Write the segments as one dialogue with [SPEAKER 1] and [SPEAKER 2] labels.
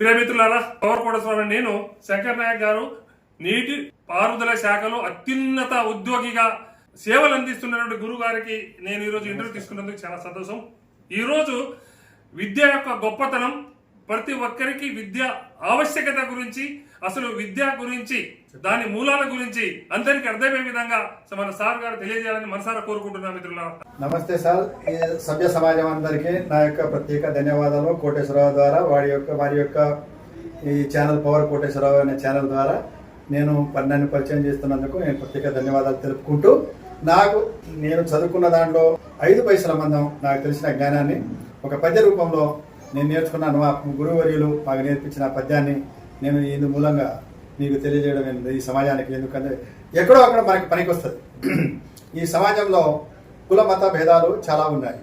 [SPEAKER 1] ప్రియమిత్రులారా power Koteswararao నేను శంకర్ నాయక్ గారు. నీటి పారుదల శాఖలో అత్యున్నత ఉద్యోగిగా సేవలు అందిస్తున్నటువంటి గురువు గారికి నేను ఈరోజు ఇంటర్వ్యూ తీసుకున్నందుకు చాలా సంతోషం. ఈరోజు విద్య యొక్క గొప్పతనం ప్రతి ఒక్కరికి విద్య ఆవశ్యకత గురించి అసలు విద్య గురించి దాని మూలాల గురించి అందరికి అర్థమయ్యే విధంగా మన సార్ గారు తెలియజేయాలని మనసారా కోరుకుంటున్నా మిత్రుల
[SPEAKER 2] నమస్తే సార్. ఈ సభ్య సమాజం అందరికీ నా యొక్క ప్రత్యేక ధన్యవాదాలు. కోటేశ్వరరావు ద్వారా వారి యొక్క వారి యొక్క ఈ ఛానల్ పవర్ కోటేశ్వరరావు అనే ఛానల్ ద్వారా నేను పన్నెండు పరిచయం చేస్తున్నందుకు నేను ప్రత్యేక ధన్యవాదాలు తెలుపుకుంటూ నాకు నేను చదువుకున్న దాంట్లో ఐదు పైసల మందం నాకు తెలిసిన జ్ఞానాన్ని ఒక పద్య రూపంలో నేను నేర్చుకున్నాను. మా గురువర్యులు మాకు నేర్పించిన పద్యాన్ని నేను ఇందు మూలంగా మీకు తెలియజేయడం ఏంది? ఈ సమాజానికి ఎందుకంటే ఎక్కడో అక్కడ మనకి పనికి వస్తుంది ఈ సమాజంలో కుల మత భేదాలు చాలా ఉన్నాయి.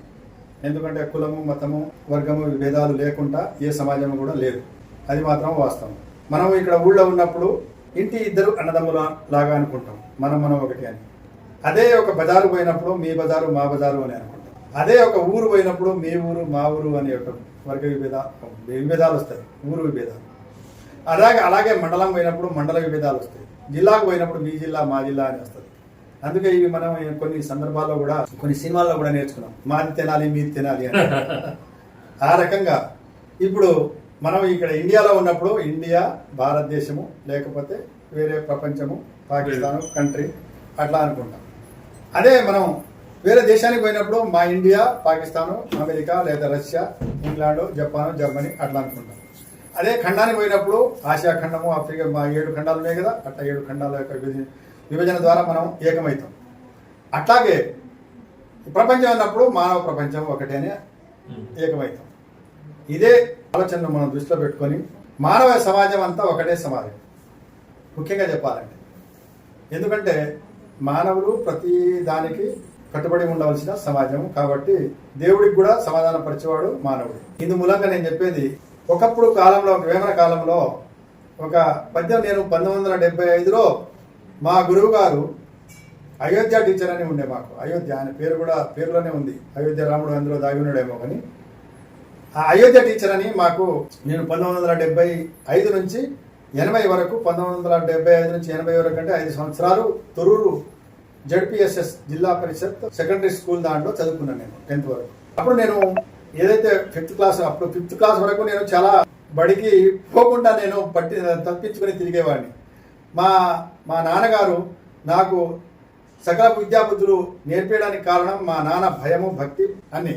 [SPEAKER 2] ఎందుకంటే కులము మతము వర్గము భేదాలు లేకుండా ఏ సమాజం కూడా లేదు. అది మాత్రం వాస్తవం. మనం ఇక్కడ ఊళ్ళో ఉన్నప్పుడు ఇంటి ఇద్దరు అన్నదమ్ముల లాగా అనుకుంటాం. మనం మనం ఒకటి అని. అదే ఒక బజారు పోయినప్పుడు మీ బజారు మా బజారు అని అనుకుంటాం. అదే ఒక ఊరు పోయినప్పుడు మీ ఊరు మా ఊరు అనే ఒక వర్గ విభేద విభేదాలు వస్తాయి. ఊరు విభేదాలు. అలాగే అలాగే మండలం పోయినప్పుడు మండల విభేదాలు వస్తాయి. జిల్లాకు పోయినప్పుడు మీ జిల్లా మా జిల్లా అని వస్తుంది. అందుకే ఇవి మనం కొన్ని సందర్భాల్లో కూడా కొన్ని సినిమాల్లో కూడా నేర్చుకున్నాం. మాది తినాలి మీది తినాలి అని. ఆ రకంగా ఇప్పుడు మనం ఇక్కడ ఇండియాలో ఉన్నప్పుడు ఇండియా భారతదేశము లేకపోతే వేరే ప్రపంచము పాకిస్తాన్ కంట్రీ అట్లా అనుకుంటాం. అదే మనం వేరే దేశానికి పోయినప్పుడు మా ఇండియా పాకిస్తాను అమెరికా లేదా రష్యా ఇంగ్లాండ్ జపాన్ జర్మనీ అట్లా అనుకుంటాం. అదే ఖండానికి పోయినప్పుడు ఆసియా ఖండము ఆఫ్రికా మా ఏడు ఖండాలు ఉన్నాయి కదా అట్లా ఏడు ఖండాల యొక్క విభజన విభజన ద్వారా మనం ఏకమవుతాం. అట్లాగే ప్రపంచం అన్నప్పుడు మానవ ప్రపంచం ఒకటే అని ఏకమవుతాం. ఇదే ఆలోచనను మనం దృష్టిలో పెట్టుకొని మానవ సమాజం అంతా ఒకటే సమాజం. ముఖ్యంగా చెప్పాలంటే. ఎందుకంటే మానవులు ప్రతి దానికి కట్టుబడి ఉండవలసిన సమాజం కాబట్టి దేవుడికి కూడా సమాధానం పరిచేవాడు మానవుడు. ఇందు మూలంగా నేను చెప్పేది ఒకప్పుడు కాలంలో వేమన కాలంలో ఒక పద్యం నేను పంతొమ్మిది వందల డెబ్బై ఐదులో మా గురువు గారు అయోధ్య టీచర్ అని ఉండే మాకు. అయోధ్య ఆయన పేరు కూడా పేరులోనే ఉంది. అయోధ్య రాముడు అందులో దాగి ఉన్నాడేమో కానీ. ఆ అయోధ్య టీచర్ అని మాకు నేను పంతొమ్మిది వందల డెబ్బై ఐదు నుంచి ఎనభై వరకు పంతొమ్మిది వందల డెబ్బై ఐదు నుంచి ఎనభై వరకు అంటే ఐదు సంవత్సరాలు తొరూరు జడ్పిఎస్ఎస్ జిల్లా పరిషత్ సెకండరీ స్కూల్ దాంట్లో చదువుకున్నాను నేను టెన్త్ వరకు. అప్పుడు నేను ఏదైతే ఫిఫ్త్ క్లాస్ అప్పుడు ఫిఫ్త్ క్లాస్ వరకు నేను చాలా బడికి పోకుండా నేను పట్టి తప్పించుకొని తిరిగేవాడిని. మా మా నాన్నగారు నాకు సకల విద్యాబుద్ధులు నేర్పించడానికి కారణం మా నాన్న భయము భక్తి అన్ని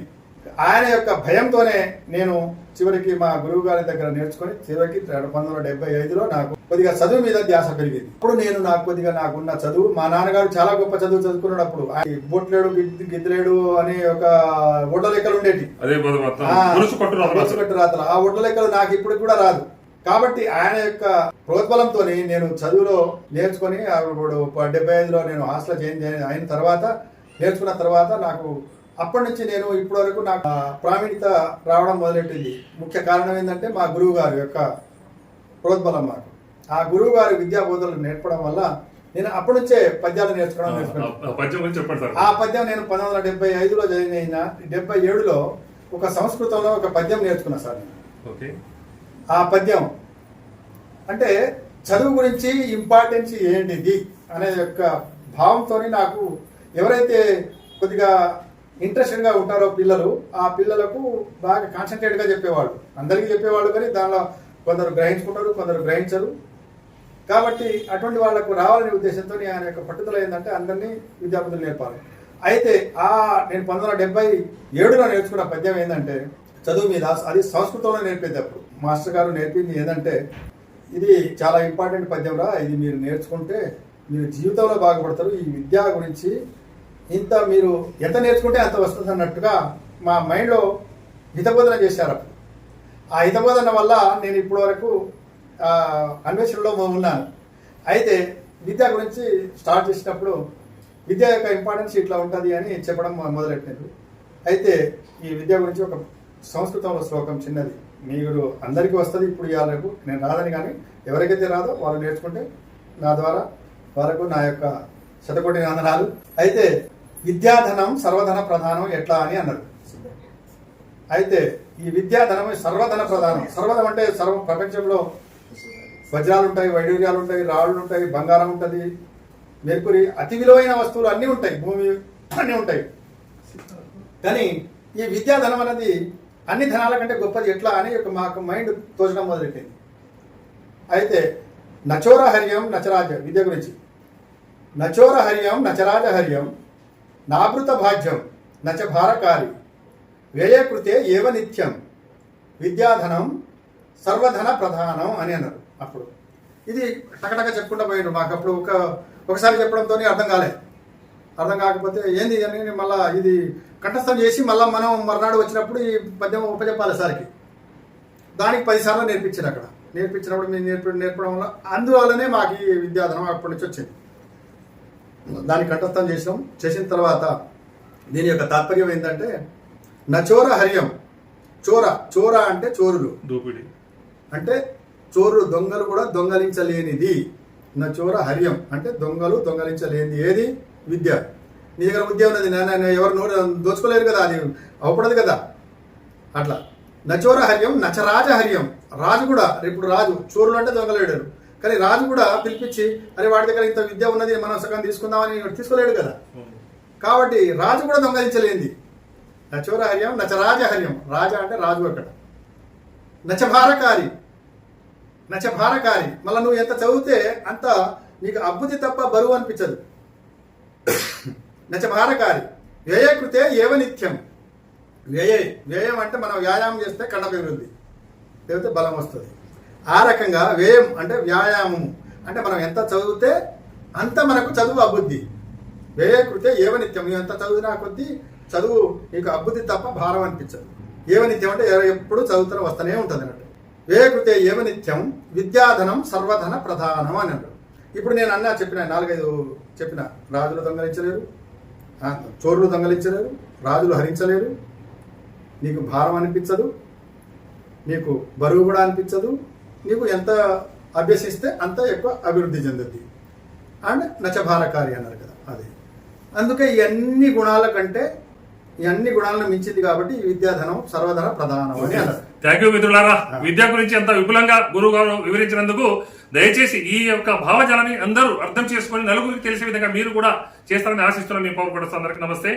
[SPEAKER 2] ఆయన యొక్క భయంతోనే నేను చివరికి మా గురువు గారి దగ్గర నేర్చుకొని చివరికి పంతొమ్మిది వందల డెబ్బై ఐదులో నాకు కొద్దిగా చదువు మీద ధ్యాస పెరిగింది. అప్పుడు నేను నాకు కొద్దిగా నాకున్న చదువు మా నాన్నగారు చాలా గొప్ప చదువు చదువుకున్నాడు అప్పుడు. ఆయన బొట్లేడు గిద్ద- గిద్దలేడు అనే ఒక ఒడ్డ లెక్కలు ఉండేటి. ఆ,
[SPEAKER 1] కొట్టు
[SPEAKER 2] రాతలు ఒడ్ల లెక్కలు నాకు ఇప్పుడు కూడా రాదు. కాబట్టి ఆయన యొక్క ప్రోద్బలంతో నేను చదువులో నేర్చుకొని ఇప్పుడు డెబ్బై ఐదులో నేను హాస్టల్ చేంజ్ అయిన- అయిన తర్వాత నేర్చుకున్న తర్వాత నాకు అప్పటి నుంచి నేను ఇప్పటి వరకు నాకు ప్రావీణ్యత రావడం మొదలెట్టింది. ముఖ్య కారణం ఏంటంటే మా గురువు గారి యొక్క ప్రోద్బలం మాకు. ఆ గురువు గారి విద్యా బోధనలు నేర్పడం వల్ల నేను అప్పటి నుంచే పద్యాలు నేర్చుకోవడం నేర్చుకున్నాను.
[SPEAKER 1] ఆ పద్యం
[SPEAKER 2] నేను పంతొమ్మిది వందల డెబ్బై ఐదులో జాయిన్ అయిన డెబ్బై ఏడులో ఒక సంస్కృతంలో ఒక పద్యం నేర్చుకున్నా సార్. ఆ పద్యం అంటే చదువు గురించి ఇంపార్టెన్స్ ఏంటిది అనే యొక్క భావంతో నాకు ఎవరైతే కొద్దిగా ఇంట్రెస్టెడ్గా ఉంటారో పిల్లలు ఆ పిల్లలకు బాగా కాన్సన్ట్రేట్గా చెప్పేవాళ్ళు. అందరికీ చెప్పేవాళ్ళు కానీ దానిలో కొందరు గ్రహించుకుంటారు కొందరు గ్రహించరు. కాబట్టి అటువంటి వాళ్ళకు రావాలనే ఉద్దేశంతో ఆయన యొక్క పట్టుదల ఏంటంటే అందరినీ విద్యార్థులు నేర్పాలి. అయితే ఆ నేను పంతొమ్మిది వందల డెబ్బై ఏడులో నేర్చుకున్న పద్యం ఏంటంటే చదువు మీద అది సంస్కృతంలో నేర్పేది అప్పుడు మాస్టర్ గారు నేర్పింది ఏంటంటే ఇది చాలా ఇంపార్టెంట్ పద్యం రా ఇది మీరు నేర్చుకుంటే మీరు జీవితంలో బాగుపడతారు. ఈ విద్య గురించి ఇంత మీరు ఎంత నేర్చుకుంటే అంత వస్తుంది అన్నట్టుగా మా మైండ్లో హితబోధన చేశారు అప్పుడు. ఆ హితబోధన వల్ల నేను ఇప్పటి వరకు అన్వేషణలో ఉన్నాను. అయితే విద్య గురించి స్టార్ట్ చేసినప్పుడు విద్య యొక్క ఇంపార్టెన్స్ ఇట్లా ఉంటుంది అని చెప్పడం మొదలెట్టినారు అయితే ఈ విద్య గురించి ఒక సంస్కృతంలో శ్లోకం చిన్నది. మీరు అందరికీ వస్తుంది ఇప్పుడు ఇవాళ నేను రాదని కానీ ఎవరికైతే రాదో వాళ్ళు నేర్చుకుంటే నా ద్వారా వరకు నా యొక్క శతకోటి వందనాలు అయితే విద్యాధనం సర్వధన ప్రధానం ఎట్లా అని అన్నారు. అయితే ఈ విద్యాధనం సర్వధన ప్రధానం. సర్వధనం అంటే సర్వ ప్రపంచంలో వజ్రాలు ఉంటాయి వైడూర్యాలు ఉంటాయి రాళ్ళు ఉంటాయి బంగారం ఉంటుంది మెర్కురి అతి విలువైన వస్తువులు అన్నీ ఉంటాయి భూమి అన్నీ ఉంటాయి. కానీ ఈ విద్యాధనం అనేది అన్ని ధనాల కంటే గొప్పది ఎట్లా అని ఒక మాకు మైండ్ తోచడం మొదలెట్టింది అయితే నచోర హర్యం నచరాజ విద్య గురించి. నచోర హర్యం నచరాజ హర్యం నాభృత భాజ్యం నచ భారకారి వ్యయకృతే ఏవ నిత్యం. విద్యాధనం సర్వధన ప్రధానం అని అన్నారు అప్పుడు. ఇది టకటక చెప్పుకుంటూ పోయాడు మాకు. అప్పుడు ఒక ఒకసారి చెప్పడంతో అర్థం కాలే. అర్థం కాకపోతే ఏంది అని మళ్ళా ఇది కంఠస్థం చేసి మళ్ళీ మనం మర్నాడు వచ్చినప్పుడు ఈ పద్యం ఉపజెప్పాలి సార్కి. దానికి పదిసార్లు నేర్పించారు అక్కడ. నేర్పించినప్పుడు మేము నేర్పి నేర్పడం వల్ల అందువల్లనే మాకు ఈ విద్యాధనం అప్పటి నుంచి వచ్చింది. దాన్ని కంఠస్థం చేసినాం. చేసిన తర్వాత దీని యొక్క తాత్పర్యం ఏంటంటే నచోర హర్యం. చోర చోర అంటే చోరులు.
[SPEAKER 1] దూపిడి.
[SPEAKER 2] అంటే చోరు దొంగలు కూడా దొంగలించలేనిది. నచోర హర్యం. అంటే దొంగలు దొంగలించలేనిది. ఏది? విద్య. నీ దగ్గర విద్య ఉన్నది నేను ఎవరు నోరు దోచుకోలేరు కదా అది అవపడదు కదా. అట్లా. నచోర హర్యం నచరాజ హర్యం. రాజు కూడా ఇప్పుడు రాజు చోరులు అంటే దొంగలేడారు కానీ రాజు కూడా పిలిపించి అరే వాడి దగ్గర ఇంత విద్య ఉన్నది మనం సగం తీసుకుందామని తీసుకోలేడు కదా. కాబట్టి రాజు కూడా దొంగలించలేంది నచోర హర్యం నచరాజ హర్యం. రాజా అంటే రాజు అక్కడ. నచభారకారి నచభారకారి మళ్ళీ నువ్వు ఎంత చదివితే అంత నీకు అబ్బుతి తప్ప బరువు అనిపించదు. నచభారకారి వ్యయకృతే ఏవ నిత్యం. వ్యయ వ్యయం అంటే మనం వ్యాయామం చేస్తే కండ పెరుగుద్ది లేకపోతే బలం వస్తుంది. ఆ రకంగా వ్యయం అంటే వ్యాయామం అంటే మనం ఎంత చదివితే అంత మనకు చదువు అబుద్ధి వ్యయకృతే ఏవ నిత్యం. నువ్వు ఎంత చదివినా కొద్దీ చదువు నీకు అబుద్ధి తప్ప భారం అనిపించదు. ఏవ నిత్యం అంటే ఎప్పుడు చదువుతూనే వస్తూనే ఉంటుంది అన్నట్టు. వేకృతే ఏవ నిత్యం విద్యాధనం సర్వధన ప్రధానం అని అన్నాడు. ఇప్పుడు నేను అన్నా చెప్పిన నాలుగైదు చెప్పిన రాజులు దొంగలించలేరు. చోరులు దొంగలించలేరు రాజులు హరించలేరు. నీకు భారం అనిపించదు నీకు బరువు కూడా అనిపించదు నీకు ఎంత అభ్యసిస్తే అంత ఎక్కువ అభివృద్ధి చెందుద్ది. అండ్ నచభారకారి అన్నారు కదా అది. అందుకే ఇవన్నీ గుణాల కంటే ఈ అన్ని గుణాలను మించింది కాబట్టి ఈ విద్యాధనం సర్వధన ప్రధానం అని
[SPEAKER 1] థ్యాంక్ యూ మిత్రులారా. విద్య గురించి అంత విపులంగా గురువు గారు వివరించినందుకు దయచేసి ఈ యొక్క భావజాలాన్ని అందరూ అర్థం చేసుకొని నలుగురికి తెలిసే విధంగా మీరు కూడా చేస్తారని ఆశిస్తున్నాను. మీ పౌరు అందరికీ నమస్తే.